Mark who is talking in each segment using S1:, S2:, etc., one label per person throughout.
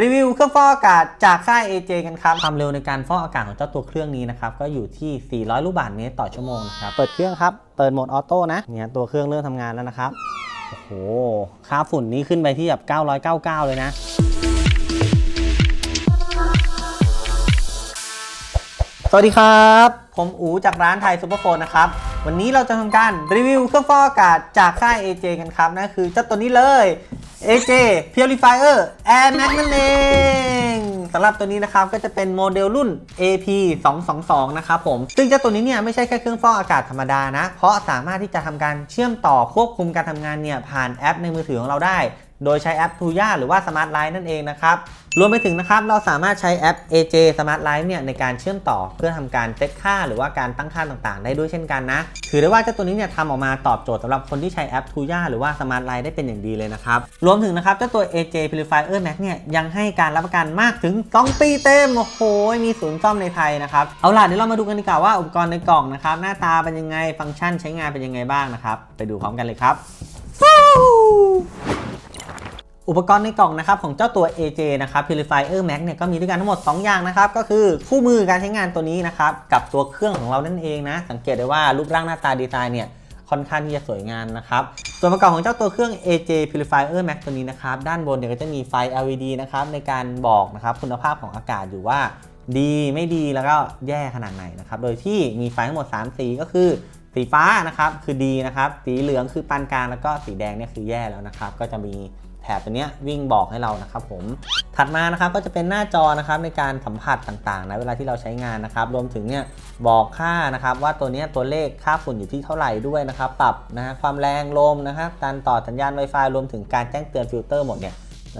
S1: รีวิวเครื่องฟอกอากาศจากค่าย AJ กันครับความเร็วในการฟอกอากาศของเจ้าตัวเครื่องนี้นะครับก็อยู่ที่ 400 ลูกบาศก์เมตรต่อชั่วโมงนะครับเปิดเครื่องครับเปิดโหมดออโต้นะเนี่ยตัวเครื่องเริ่มทำงานแล้วนะครับโอ้โหค่าฝุ่นนี้ขึ้นไปที่แบบ 999 เลยนะสวัสดีครับ ผมอูจากร้านไทยซูเปอร์โฟนนะครับ วันนี้เราจะทำการรีวิวเครื่องฟอกอากาศจากค่าย AJ กันครับนั่นคือเจ้าตัวนี้เลย AJ Purifier Air Max นั่นเองสำหรับตัวนี้นะครับก็จะเป็นโมเดลรุ่น AP 222นะครับผม ซึ่งเจ้าตัวนี้เนี่ยไม่ใช่แค่เครื่องฟอกอากาศธรรมดานะ เพราะสามารถที่จะทำการเชื่อมต่อควบคุมการทำงานเนี่ยผ่านแอปในมือถือของเราได้ โดยใช้แอป Tuya หรือว่า Smart Line นั่นเองนะครับ รวมไปถึงนะครับ เราสามารถใช้แอป AJ Smart Line เนี่ยในการเชื่อมต่อเพื่อทำการเซตค่า หรือว่าการตั้งค่าต่างๆ ได้ด้วยเช่นกันนะ ถือได้ว่าเจ้าตัวนี้เนี่ยทำออกมาตอบโจทย์สำหรับคนที่ใช้แอป Tuya หรือว่า Smart Line ได้เป็นอย่างดีเลยนะครับ รวมถึงนะครับเจ้าตัว AJ Purifier Max เนี่ยยังให้การรับประกันมากถึง 2 ปีเต็ม โอ้โห มีศูนย์ซ่อมในไทยนะครับ เอาล่ะเดี๋ยวเรามาดูกันดีกว่าว่าอุปกรณ์ในกล่องนะครับหน้าตาเป็นยังไง ฟังก์ชันใช้งานเป็นยังไงบ้างนะครับ ไปดูพร้อมกันเลยครับ อุปกรณ์ในกล่องนะครับของเจ้าตัว AJ นะครับ Purifier Max เนี่ยก็มีด้วยกันทั้งหมด 2 อย่างนะครับ ก็คือคู่มือการใช้งานตัวนี้นะครับ กับตัวเครื่องของเรานั่นเองนะ สังเกตได้ว่ารูปร่างหน้าตาดีไซน์เนี่ยค่อนข้างที่จะสวยงามนะครับ ส่วนประกอบของเจ้าตัวเครื่อง AJ Purifier Max ตัวนี้นะครับ ด้านบนเนี่ยก็จะมีไฟ LED นะครับในการบอกนะครับคุณภาพของอากาศอยู่ว่าดีไม่ดีแล้วก็แย่ขนาดไหนนะครับ โดยที่มีไฟทั้งหมด 3 สีก็คือสีฟ้านะครับคือดีนะครับ สีเหลืองคือปานกลางแล้วก็สีแดงเนี่ยคือแย่แล้วนะครับ ก็จะมี แถบตัวนี้วิ่งบอกให้เรานะครับผมถัดมานะครับก็จะเป็นหน้าจอนะครับในการสัมผัสต่างๆนะเวลาที่เราใช้งานนะครับ รวมถึงเนี่ยบอกค่านะครับ ว่าตัวนี้ตัวเลขค่าฝุ่นอยู่ที่เท่าไหร่ด้วยนะครับ ปรับนะฮะความแรงลมนะครับการต่อสัญญาณ Wi-Fi รวมถึงการแจ้งเตือนฟิลเตอร์หมดเนี่ย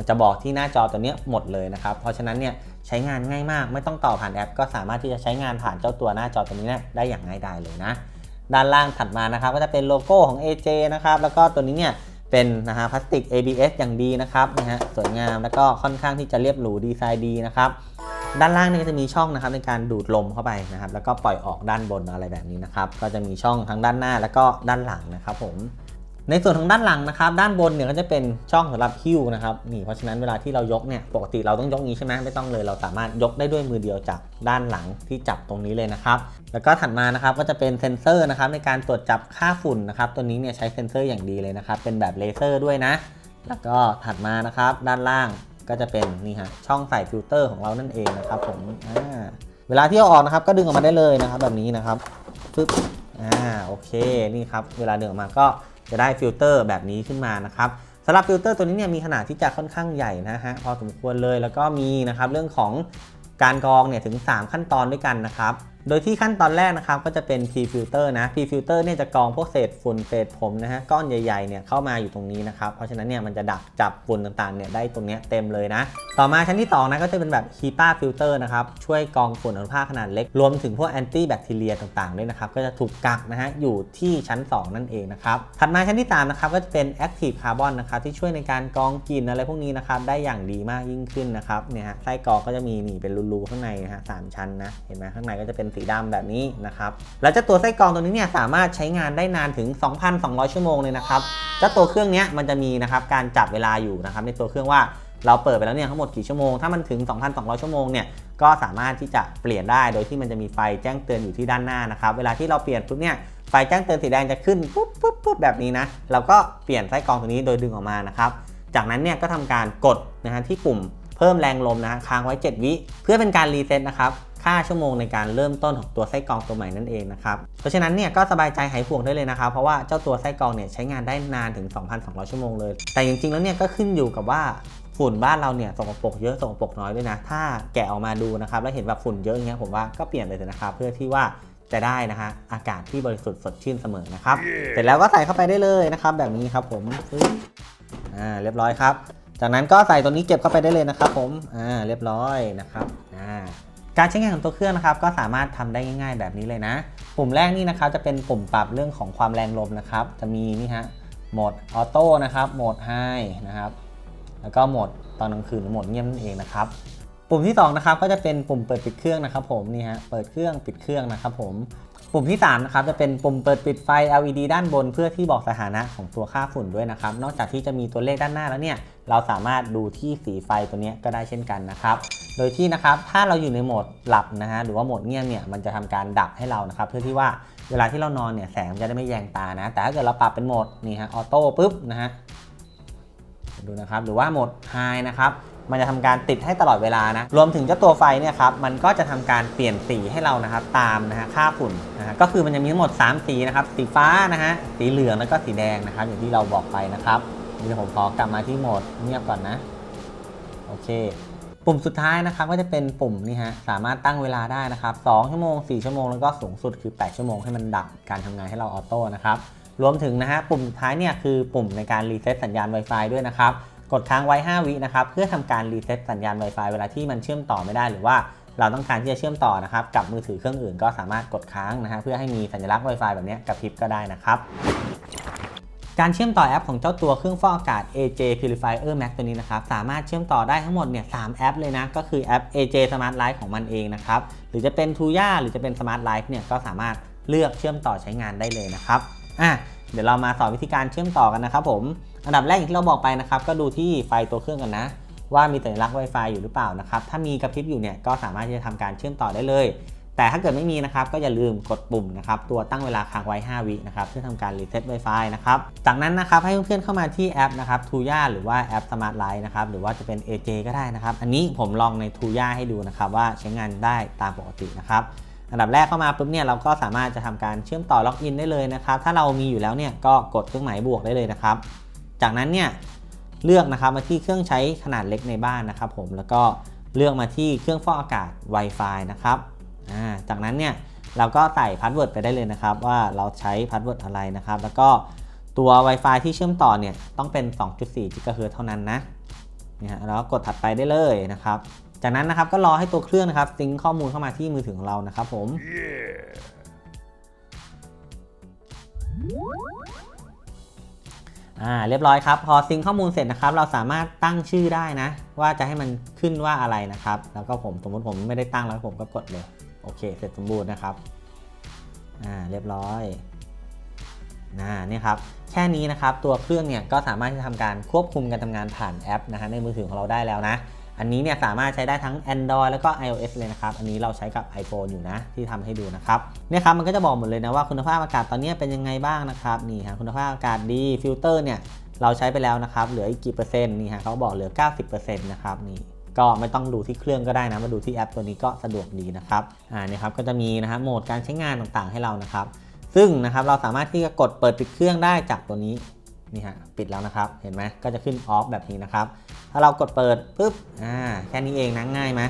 S1: จะบอกที่หน้าจอตัวนี้หมดเลยนะครับ เพราะฉะนั้นเนี่ยใช้งานง่ายมาก ไม่ต้องต่อผ่านแอป ก็สามารถที่จะใช้งานผ่านเจ้าตัวหน้าจอตัวนี้ได้อย่างง่ายดายเลยนะ ด้านล่างถัดมานะครับ ก็จะเป็นโลโก้ของ AJ นะครับแล้วก็ตัวนี้เนี่ย เป็นนะฮะพลาสติก ABS อย่างดีนะครับนะฮะสวยงามแล้วก็ค่อนข้างที่จะเรียบหรูดีไซน์ดีนะครับด้านล่างนี่ก็จะมีช่องนะครับในการดูดลมเข้าไปนะครับ แล้วก็ปล่อยออกด้านบนอะไรแบบนี้นะครับ ก็จะมีช่องทั้งด้านหน้าแล้วก็ด้านหลังนะครับผม ในส่วนของด้านหลังนะครับ ด้านบนเนี่ยก็จะเป็นช่องสำหรับหิ้วนะครับนี่เพราะฉะนั้นเวลาที่เรายกเนี่ยปกติเราต้องยกนี้ใช่ไหมไม่ต้องเลยเราสามารถยกได้ด้วยมือเดียวจากด้านหลังที่จับตรงนี้เลยนะครับ แล้วก็ถัดมานะครับก็จะเป็นเซ็นเซอร์นะครับในการตรวจจับค่าฝุ่นนะครับตัวนี้เนี่ยใช้เซ็นเซอร์อย่างดีเลยนะครับเป็นแบบเลเซอร์ด้วยนะ แล้วก็ถัดมานะครับด้านล่างก็จะเป็นนี่ฮะช่องใส่ฟิลเตอร์ของเรานั่นเองนะครับผมเวลาที่เอาออกนะครับก็ดึงออกมาได้เลยนะครับแบบนี้นะครับปึ๊บอ่าโอเคนี่ครับเวลาดึงออกมาก็ จะได้ฟิลเตอร์แบบนี้ขึ้นมานะครับสำหรับฟิลเตอร์ตัวนี้เนี่ยมีขนาดที่จะค่อนข้างใหญ่นะฮะพอสมควรเลยแล้วก็มีนะครับเรื่องของการกรองเนี่ยถึง 3 ขั้นตอนด้วยกันนะครับ โดยที่ขั้นตอนแรกนะครับก็จะเป็น P-filter นะ P-filter เนี่ยจะกรองพวกเศษฝุ่นเศษผมนะฮะก้อนใหญ่ๆเนี่ยเข้ามาอยู่ตรงนี้นะครับเพราะฉะนั้นเนี่ยมันจะดักจับฝุ่นต่างๆเนี่ยได้ตรงนี้เต็มเลยนะ ต่อมาชั้นที่2นะก็จะเป็นแบบ HEPA filter นะครับช่วยกรองฝุ่นอนุภาคขนาดเล็ก รวมถึงพวกแอนตี้แบคทีเรียต่างๆด้วยนะครับก็จะถูกกักนะฮะอยู่ที่ชั้น 2 นั่นเองนะครับถัดมาชั้นที่3นะครับก็จะเป็น Active Carbon นะครับที่ช่วยในการกรองกลิ่นอะไรพวกนี้นะครับได้อย่างดีมากยิ่งขึ้นนะครับเนี่ยฮะไส้กรองก็จะมีนี่เป็นรูๆข้างในนะฮะสามชั้นนะเห็นไหมข้างในก็จะเป็นสีดำแบบนี้นะครับแล้วเจ้าตัวไส้กรองตัวนี้เนี่ยสามารถใช้งานได้นานถึง 2,200 ชั่วโมงเลยนะครับเจ้าตัวเครื่องนี้มันจะมีนะครับการจับเวลาอยู่นะครับในตัวเครื่องว่าเราเปิดไปแล้วเนี่ยทั้งหมดกี่ชั่วโมง ถ้ามันถึง 2,200 ชั่วโมงเนี่ย ก็สามารถที่จะเปลี่ยนได้ โดยที่มันจะมีไฟแจ้งเตือนอยู่ที่ด้านหน้านะครับ เวลาที่เราเปลี่ยนปุ๊บเนี่ย ไฟแจ้งเตือนสีแดงจะขึ้นปุ๊บปุ๊บปุ๊บแบบนี้นะ เราก็เปลี่ยนไส้กรองตัวนี้โดยดึงออกมานะครับ จากนั้นเนี่ยก็ทำการกดนะฮะที่ปุ่มเพิ่มแรงลมนะฮะค้างไว้ 7 วิ เพื่อเป็นการรีเซ็ตนะครับ ค่าชั่วโมงในการเริ่มต้นของตัวไส้กรองตัวใหม่นั่นเองนะครับ เพราะฉะนั้นเนี่ยก็สบายใจหายห่วงได้เลยนะครับ เพราะว่าเจ้าตัวไส้กรองเนี่ยใช้งานได้นานถึง 2,200 ชั่วโมงเลย แต่จริงๆแล้วเนี่ยก็ขึ้นอยู่กับว่าฝุ่นบ้านเราเนี่ยสกปรกเยอะสกปรกน้อยด้วยนะ ถ้าแกะออกมาดูนะครับแล้วเห็นแบบฝุ่นเยอะอย่างเงี้ยผมว่าก็เปลี่ยนไปเถอะนะครับเพื่อที่ว่าจะได้นะฮะอากาศที่บริสุทธิ์สดชื่นเสมอนะครับ เสร็จแล้วก็ใส่เข้าไปได้เลยนะครับแบบนี้ครับผมปึ๊บอ่าเรียบร้อยครับ จากนั้นก็ใส่ตัวนี้เก็บเข้าไปได้เลยนะครับผมอ่าเรียบร้อยนะครับอ่า การใช้งานของตัวเครื่องนะครับก็สามารถทำได้ง่ายๆ แบบนี้เลยนะ ปุ่มแรกนี่นะครับจะเป็นปุ่มปรับเรื่องของความแรงลมนะครับจะมีนี่ฮะโหมดออโต้นะครับโหมดไฮนะครับแล้วก็โหมดตอนกลางคืนหรือโหมดเงียบนั่นเองนะครับปปุ่มที่2นะครับก็จะเป็นปุ่มเปิดปิดเครื่องนะครับผมนี่ฮะเปิดเครื่องปิดเครื่องนะครับผมปุ่มที่3นะครับจะเป็นปุ่มเปิดปิดไฟ LED ด้านบน เพื่อที่บอกสถานะของตัวค่าฝุ่นด้วยนะครับนอกจากที่จะมีตัวเลขด้านหน้าแล้วเนี่ย เราสามารถดูที่สีไฟตัวนี้ก็ได้เช่นกันนะครับ โดยที่นะครับถ้าเราอยู่ในโหมดหลับนะฮะหรือว่าโหมดเงียบเนี่ยมันจะทำการดับให้เรานะครับ เพื่อที่ว่าเวลาที่เรานอนเนี่ยแสงมันจะได้ไม่แยงตานะ แต่ถ้าเกิดเราปรับเป็นโหมดนี่ฮะออโต้ปุ๊บนะฮะดูนะครับหรือว่าโหมด High นะครับมันจะทำการติดให้ตลอดเวลานะ รวมถึงเจ้าตัวไฟเนี่ยครับ มันก็จะทำการเปลี่ยนสีให้เรานะครับ ตามนะฮะค่าฝุ่นนะฮะก็คือมันจะมีทั้งหมด 3 สีนะครับ สีฟ้านะฮะ สีเหลืองแล้วก็สีแดงนะครับ อย่างที่เราบอกไปนะครับ เดี๋ยวผมขอกลับมาที่โหมดเงียบก่อนนะ โอเค ปุ่มสุดท้ายนะครับก็จะเป็นปุ่มนี่ฮะ สามารถตั้งเวลาได้นะครับ 2 ชั่วโมง 4 ชั่วโมง แล้วก็สูงสุดคือ 8 ชั่วโมงให้มันดับการทำงานให้เราออโต้นะครับ รวมถึงนะฮะปุ่มสุดท้ายเนี่ยคือปุ่มในการรีเซ็ตสัญญาณ Wi-Fi ด้วยนะครับ กดค้างไว้ 5 วินะครับเพื่อทำการรีเซ็ตสัญญาณ Wi-Fi เวลาที่มันเชื่อมต่อไม่ได้หรือว่าเราต้องการที่จะเชื่อมต่อนะครับกับมือถือเครื่องอื่นก็สามารถกดค้างนะฮะเพื่อให้มีสัญลักษณ์ Wi-Fi แบบนี้กระพริบก็ได้นะครับ การเชื่อมต่อแอปของเจ้าตัวเครื่องฟอกอากาศ AJ Purifier Max ตัวนี้นะครับ สามารถเชื่อมต่อได้ทั้งหมดเนี่ย3แอปเลยนะ ก็คือแอป AJ Smart Life ของมันเองนะครับ หรือจะเป็น Tuya หรือจะเป็น Smart Life เนี่ยก็สามารถเลือกเชื่อมต่อใช้งานได้เลยนะครับอะเดี๋ยวเรามาสอนวิธีการเชื่อมต่อกันนะครับผม อันดับแรกอย่างที่เราบอกไปนะครับ ก็ดูที่ไฟตัวเครื่องกันนะ ว่ามีสัญลักษณ์ Wi-Fi อยู่หรือเปล่านะครับ ถ้ามีกระพริบอยู่เนี่ยก็สามารถที่จะทำการเชื่อมต่อได้เลย แต่ถ้าเกิดไม่มีนะครับก็อย่าลืมกดปุ่มนะครับตัวตั้งเวลาค้างไว้ 5 วินะครับเพื่อทำการรีเซ็ต Wi-Fi นะครับจากนั้นนะครับให้เพื่อนๆเข้ามาที่แอปนะครับ Tuya หรือว่าแอป Smart Light นะครับหรือว่าจะเป็น AJ ก็ได้นะครับ อันนี้ผมลองใน Tuya ให้ดูนะครับว่าใช้งานได้ตามปกตินะครับอันดับแรกเข้ามาปุ๊บเนี่ยเราก็สามารถจะทำการเชื่อมต่อล็อกอินได้เลยนะครับถ้าเรามีอยู่แล้วเนี่ยก็กดเครื่องหมายบวกได้เลยนะครับ จากนั้นเนี่ยเลือกนะครับมาที่เครื่องใช้ขนาดเล็กในบ้านนะครับผมแล้วก็เลือกมาที่เครื่องฟอกอากาศ Wi-Fi นะครับ จากนั้นเนี่ยเราก็ใส่พาสเวิร์ดไปได้เลยนะครับ ว่าเราใช้พาสเวิร์ดอะไรนะครับ แล้วก็ตัว Wi-Fi ที่เชื่อมต่อเนี่ยต้องเป็น 2.4 GHz เท่านั้นนะเนี่ยฮะแล้วกดถัดไปได้เลยนะครับ จากนั้นนะครับก็รอให้ตัวเครื่องนะครับซิงข้อมูลเข้ามาที่มือถือของเรานะครับผมอ่าเรียบร้อยครับ พอซิงข้อมูลเสร็จนะครับ เราสามารถตั้งชื่อได้นะ ว่าจะให้มันขึ้นว่าอะไรนะครับ แล้วก็ผมสมมติผมไม่ได้ตั้งแล้วผมก็กดเลย โอเค เสร็จสมบูรณ์นะครับอ่าเรียบร้อยนะนี่ครับแค่นี้นะครับตัวเครื่องเนี่ยก็สามารถที่จะทำการควบคุมการทำงานผ่านแอปนะฮะในมือถือของเราได้แล้วนะ อันนี้เนี่ยสามารถใช้ได้ทั้ง Android แล้วก็ iOS เลยนะครับ อันนี้เราใช้กับ iPhone อยู่นะที่ทำให้ดูนะครับเนี่ยครับมันก็จะบอกหมดเลยนะว่าคุณภาพอากาศตอนนี้เป็นยังไงบ้างนะครับนี่ฮะคุณภาพอากาศดีฟิลเตอร์เนี่ยเราใช้ไปแล้วนะครับเหลืออีกกี่เปอร์เซ็นต์นี่ฮะเขาบอกเหลือ 90%นะครับนี่ ก็ไม่ต้องดูที่เครื่องก็ได้นะ มาดูที่แอปตัวนี้ก็สะดวกดีนะครับอ่านี่ครับก็จะมีนะฮะโหมดการใช้งานต่างๆให้เรานะครับ ซึ่งนะครับเราสามารถที่จะกดเปิดปิดเครื่องได้จากตัวนี้นี่ฮะปิดแล้วนะครับ เห็นไหมก็จะขึ้นออฟแบบนี้นะครับ ถ้าเรากดเปิดปุ๊บอ่าแค่นี้เองนะง่ายไหม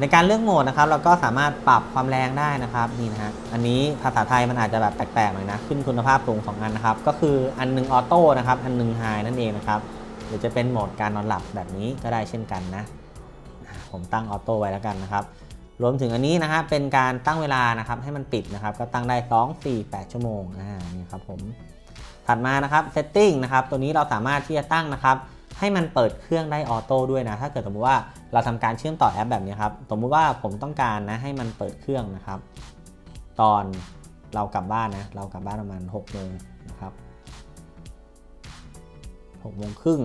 S1: ในการเลือกโหมดนะครับ เราก็สามารถปรับความแรงได้นะครับนี่นะฮะอันนี้ภาษาไทยมันอาจจะแบบแปลกๆหน่อยนะ ขึ้นคุณภาพสูงสองอันนะครับ ก็คืออันหนึงออโต้นะครับ อันหนึงไฮนั่นเองนะครับ รือจะเป็นโหมดการนอนหลับแบบนี้ก็ได้เช่นกันนะผมตั้งออโต้ไว้แล้วกันนะครับ รวมถึงอันนี้นะฮะเป็นการตั้งเวลานะครับให้มันปิดนะครับ ก็ตั้งได้ 2 4 8 ชั่วโมงอ่านี่ครับผมถัดมานะครับ setting นะครับตัวนี้เราสามารถที่จะตั้งนะครับ ให้มันเปิดเครื่องได้ออโต้ด้วยนะถ้าเกิดสมมติว่าเราทำการเชื่อมต่อแอปแบบนี้ครับสมมุติว่าผมต้องการนะให้มันเปิดเครื่องนะครับ ตอนเรากลับบ้านนะเรากลับบ้านประมาณ6โมงนะครับ 6โมงครึ่ง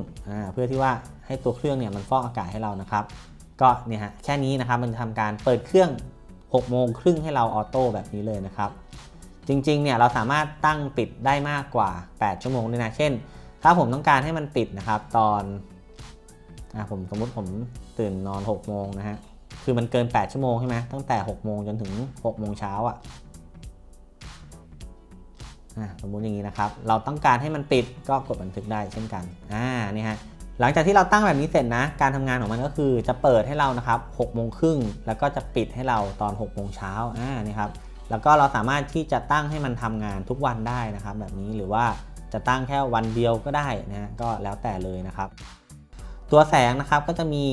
S1: เพื่อที่ว่าให้ตัวเครื่องเนี่ยมันฟอกอากาศให้เรานะครับ ก็เนี่ยฮะแค่นี้นะครับมันจะทำการเปิดเครื่อง 6 โมงครึ่งให้เราออโต้แบบนี้เลยนะครับ จริงๆเนี่ยเราสามารถตั้งปิดได้มากกว่า 8 ชั่วโมงด้วยนะเช่น ถ้าผมต้องการให้มันปิดนะครับ ตอนอะผมสมมุติผมตื่นนอน 6 โมงนะฮะคือมันเกิน 8 ชั่วโมงใช่ไหมตั้งแต่ 6 โมงจนถึง 6 โมงเช้าอะอะ สมมุติอย่างนี้นะครับ เราต้องการให้มันปิดก็กดบันทึกได้เช่นกันอ่านี่ฮะหลังจากที่เราตั้งแบบนี้เสร็จนะ การทำงานของมันก็คือจะเปิดให้เรานะครับ6โมงครึ่งแล้วก็จะปิดให้เราตอน6โมงเช้าอ่านี่ครับแล้วก็เราสามารถที่จะตั้งให้มันทำงานทุกวันได้นะครับ แบบนี้หรือว่าจะตั้งแค่วันเดียวก็ได้นะก็แล้วแต่เลยนะครับ ตัวแสงนะครับก็จะมี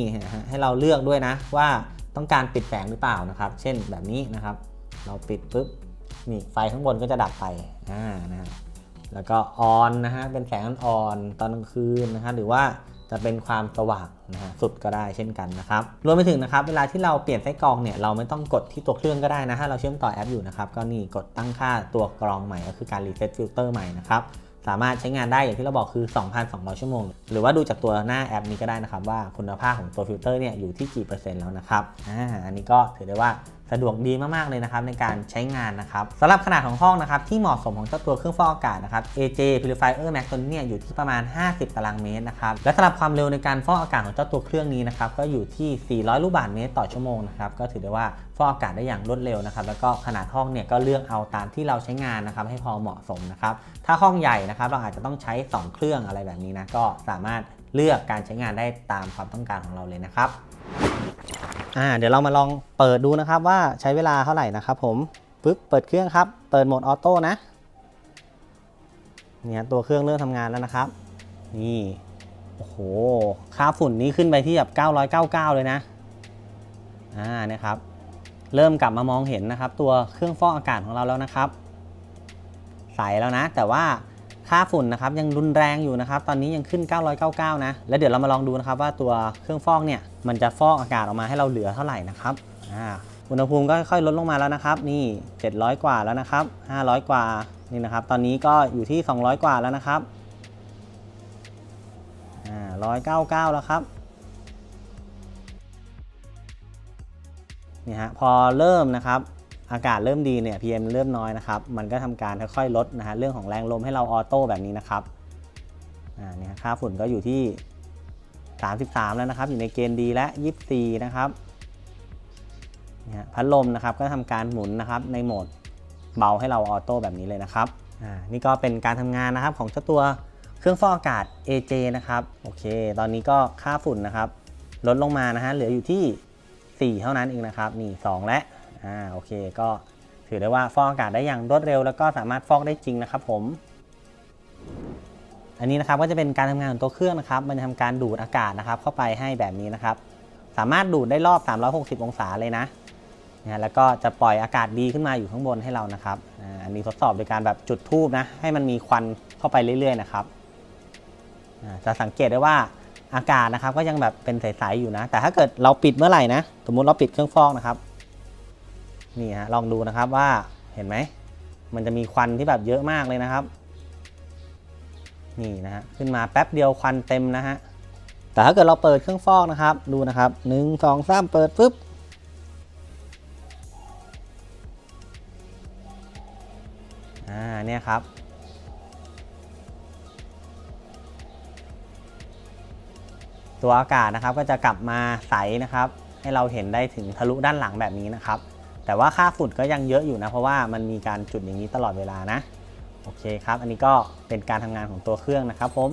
S1: ให้เราเลือกด้วยนะว่าต้องการปิดแสงหรือเปล่านะครับ เช่นแบบนี้นะครับ เราปิดปุ๊บ นี่ไฟข้างบนก็จะดับไปอ่านะฮะแล้วก็ออนนะฮะเป็นแสงอ่อนตอนกลางคืนนะฮะหรือว่าจะเป็นความสว่างนะฮะสุดก็ได้เช่นกันนะครับรวมไปถึงนะครับเวลาที่เราเปลี่ยนไส้กรองเนี่ยเราไม่ต้องกดที่ตัวเครื่องก็ได้นะถ้าเราเชื่อมต่อแอปอยู่นะครับก็นี่กดตั้งค่าตัวกรองใหม่ก็คือการรีเซ็ตฟิลเตอร์ใหม่นะครับสามารถใช้งานได้อย่างที่เราบอกคือ 2,200 ชั่วโมง หรือว่าดูจากตัวหน้าแอปนี้ก็ได้นะครับว่าคุณภาพของตัวฟิลเตอร์เนี่ยอยู่ที่กี่เปอร์เซ็นต์แล้วนะครับอ่าอันนี้ก็ถือได้ว่าสะดวกดีมากๆเลยนะครับในการใช้งานนะครับสำหรับขนาดของห้องนะครับที่เหมาะสมของเจ้าตัวเครื่องฟอกอากาศนะครับ AJ Purifier Max ตัวนี้เนี่ยอยู่ที่ประมาณ 50 ตารางเมตรนะครับและสำหรับความเร็วในการฟอกอากาศของเจ้าตัวเครื่องนี้นะครับก็อยู่ที่ 400 ลูกบาศก์เมตรต่อชั่วโมงนะครับก็ถือได้ว่าฟอกอากาศได้อย่างรวดเร็วนะครับแล้วก็ขนาดห้องเนี่ยก็เลือกเอาตามที่เราใช้งานนะครับให้พอเหมาะสมนะครับถ้าห้องใหญ่นะครับเราอาจจะต้องใช้ 2 เครื่องอะไรแบบนี้นะก็สามารถเลือกการใช้งานได้ตามความต้องการของเราเลยนะครับ อ่าเดี๋ยวเรามาลองเปิดดูนะครับว่าใช้เวลาเท่าไหร่นะครับผมปึ๊บเปิดเครื่องครับ เปิดโหมดออโต้นะเนี่ยตัวเครื่องเริ่มทำงานแล้วนะครับ นี่โอ้โหค่าฝุ่นนี้ขึ้นไปที่แบบ999 เลยนะอ่านี่ยครับ เริ่มกลับมามองเห็นนะครับ ตัวเครื่องฟอกอากาศของเราแล้วนะครับ ใสแล้วนะ แต่ว่า ค่าฝุ่นนะครับยังรุนแรงอยู่นะครับ ตอนนี้ยังขึ้น 999 นะ แล้วเดี๋ยวเรามาลองดูนะครับว่าตัวเครื่องฟอกเนี่ยมันจะฟอกอากาศออกมาให้เราเหลือเท่าไหร่นะครับอ่าอุณหภูมิก็ค่อยลดลงมาแล้วนะครับ นี่ 700 กว่าแล้วนะครับ 500 กว่านี่นะครับ ตอนนี้ก็อยู่ที่ 200 กว่าแล้วนะครับอ่า199 แล้วครับนี่ฮะพอเริ่มนะครับ อากาศเริ่มดีเนี่ย PM เริ่มน้อยนะครับ มันก็ทำการค่อยๆลดนะฮะเรื่องของแรงลมให้เราออโต้แบบนี้นะครับอ่าเนี่ยค่าฝุ่นก็อยู่ที่ 33 แล้วนะครับ อยู่ในเกณฑ์ดีและ 24 นะครับเนี่ยพัดลมนะครับก็ทำการหมุนนะครับในโหมดเบาให้เราออโต้แบบนี้เลยนะครับอ่านี่ก็เป็นการทำงานนะครับของเจ้าตัวเครื่องฟอกอากาศ AJ นะครับโอเค ตอนนี้ก็ค่าฝุ่นนะครับ ลดลงมานะฮะเหลืออยู่ที่ 4 เท่านั้นเองนะครับนี่ 2 และ อ่าโอเคก็ถือได้ว่าฟอกอากาศได้อย่างรวดเร็ว แล้วก็สามารถฟอกได้จริงนะครับผม อันนี้นะครับก็จะเป็นการทำงานของตัวเครื่องนะครับ มันจะทำการดูดอากาศนะครับ เข้าไปให้แบบนี้นะครับ สามารถดูดได้รอบ 360 องศาเลยนะนะแล้วก็จะปล่อยอากาศดีขึ้นมาอยู่ข้างบนให้เรานะครับอันนี้ทดสอบโดยการแบบจุดทูบนะ ให้มันมีควันเข้าไปเรื่อยๆนะครับจะสังเกตได้ว่าอากาศนะครับก็ยังแบบเป็นใสๆอยู่นะ แต่ถ้าเกิดเราปิดเมื่อไหร่นะ สมมุติเราปิดเครื่องฟอกนะครับ นี่ฮะลองดูนะครับว่าเห็นไหม มันจะมีควันที่แบบเยอะมากเลยนะครับ นี่นะฮะขึ้นมาแป๊บเดียวควันเต็มนะฮะแต่ถ้าเกิดเราเปิดเครื่องฟอกนะครับ ดูนะครับหนึ่งสองสามเปิดปุ๊บอ่าเนี่ยครับตัวอากาศนะครับก็จะกลับมาใสนะครับ ให้เราเห็นได้ถึงทะลุด้านหลังแบบนี้นะครับ แต่ว่าค่าฝุ่นก็ยังเยอะอยู่นะ เพราะว่ามันมีการจุดอย่างนี้ตลอดเวลานะ โอเคครับ อันนี้ก็เป็นการทำงานของตัวเครื่องนะครับผม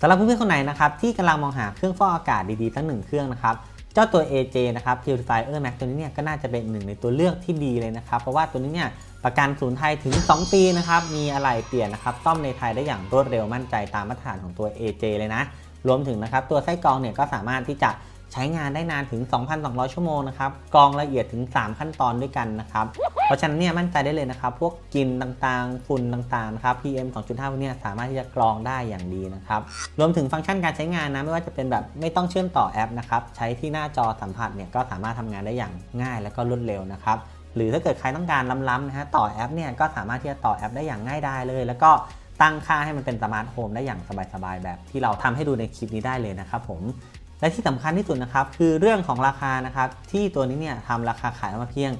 S1: สำหรับเพื่อนๆคนไหนนะครับที่กำลังมองหาเครื่องฟอกอากาศดีๆทั้งหนึ่งเครื่องนะครับเจ้าตัว AJ นะครับ Purifier Max ตัวนี้เนี่ยก็น่าจะเป็นหนึ่งในตัวเลือกที่ดีเลยนะครับ เพราะว่าตัวนี้เนี่ยประกันศูนย์ไทยถึง 2 ปีนะครับ มีอะไรเปลี่ยนนะครับซ่อมในไทยได้อย่างรวดเร็วมั่นใจตามมาตรฐานของตัว AJ เลยนะ รวมถึงนะครับตัวไส้กรองเนี่ยก็สามารถที่จะ ใช้งานได้นานถึง 2,200 ชั่วโมงนะครับกรองละเอียดถึง 3 ขั้นตอนด้วยกันนะครับเพราะฉะนั้นเนี่ยมั่นใจได้เลยนะครับ พวกกลิ่นต่างๆ ฝุ่นต่างๆนะครับ PM 2.5พวกเนี้สามารถที่จะกรองได้อย่างดีนะครับ รวมถึงฟังก์ชันการใช้งานนะ ไม่ว่าจะเป็นแบบไม่ต้องเชื่อมต่อแอปนะครับ ใช้ที่หน้าจอสัมผัสเนี่ยก็สามารถทำงานได้อย่างง่ายและก็รวดเร็วนะครับหรือถ้าเกิดใครต้องการล้ำๆนะฮะต่อแอปเนี่ยก็สามารถที่จะต่อแอปได้อย่างง่ายดายเลย แล้วก็ตั้งค่าให้มันเป็นสมาร์ทโฮมได้อย่างสบายๆ แบบที่เราทำให้ดูในคลิปนี้ได้เลยนะครับผม และที่สำคัญที่สุดนะครับคือเรื่องของราคานะครับที่ตัวนี้เนี่ยทำราคาขายมาเพียง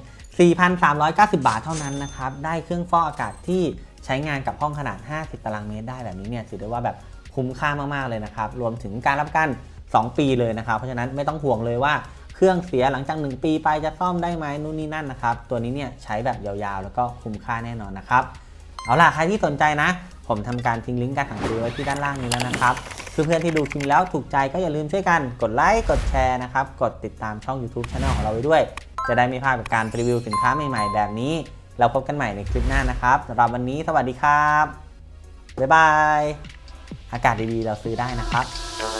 S1: 4,390 บาทเท่านั้นนะครับได้เครื่องฟอกอากาศที่ใช้งานกับห้องขนาด 50 ตารางเมตรได้แบบนี้เนี่ยถือได้ว่าแบบคุ้มค่ามากๆเลยนะครับรวมถึงการรับประกัน 2 ปีเลยนะครับเพราะฉะนั้นไม่ต้องห่วงเลยว่าเครื่องเสียหลังจาก 1 ปีไปจะซ่อมได้ไหมนู่นนี่นั่นนะครับตัวนี้เนี่ยใช้แบบยาวๆ แล้วก็คุ้มค่าแน่นอนนะครับเอาล่ะใครที่สนใจนะ ผมทำการทิ้งลิงก์การสั่งซื้อไว้ที่ด้านล่างนี้แล้วนะครับ เพื่อนๆที่ดูคลิปแล้วถูกใจก็อย่าลืมช่วยกันกดไลค์กดแชร์นะครับ กดติดตามช่อง YouTube Channel ของเราไว้ด้วย จะได้ไม่พลาดกับการรีวิวสินค้าใหม่ๆ แบบนี้ เราพบกันใหม่ในคลิปหน้านะครับสำหรับวันนี้สวัสดีครับบ๊ายบายอากาศดีๆเราซื้อได้นะครับ